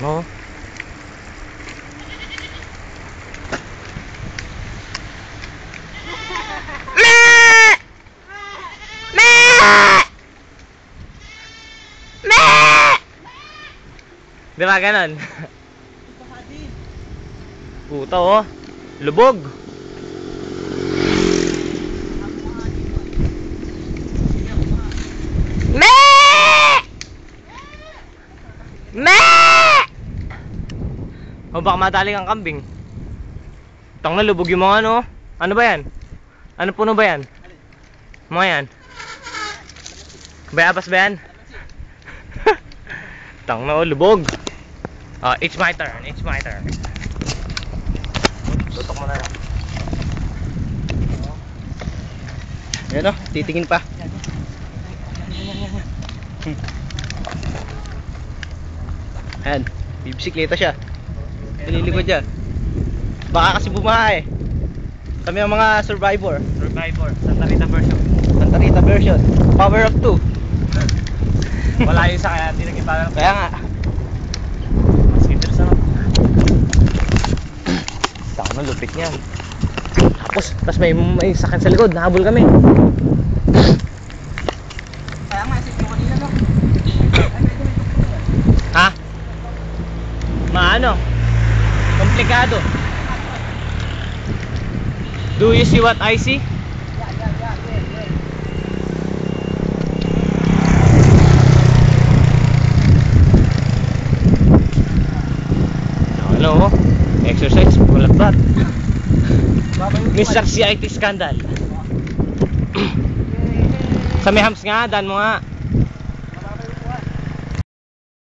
No? Di ba ganon? Puta oh. Lubog. O baka madali kang kambing. Tang na lubog yung mga ano. Ano ba yan? Ano puno ba yan? Mga yan. Bayabas ba yan? Tang na oh, lubog. Ah, it's my turn. It's my turn. Tutok mo na lang. Ayan o, titingin pa. Ayan, bibisikleta siya. Nililikod siya. Baka kasi bumaha eh. Kami ang mga survivor. Survivor. Santa Rita version. Santa Rita version. Power of 2. Wala yun sa kaya hindi naging parang Kaya nga, Skitters ano? Tama na, lupit niyan. Tapos, tapos may, may sakyan sa likod, nahabol kami. kaya nga, isip ko kanina no. Ha? Maano? Komplikado. Do you see what I see? Oh? Exercise, bulat-bat. Mr. CIT scandal. May hams nga, dan mo nga.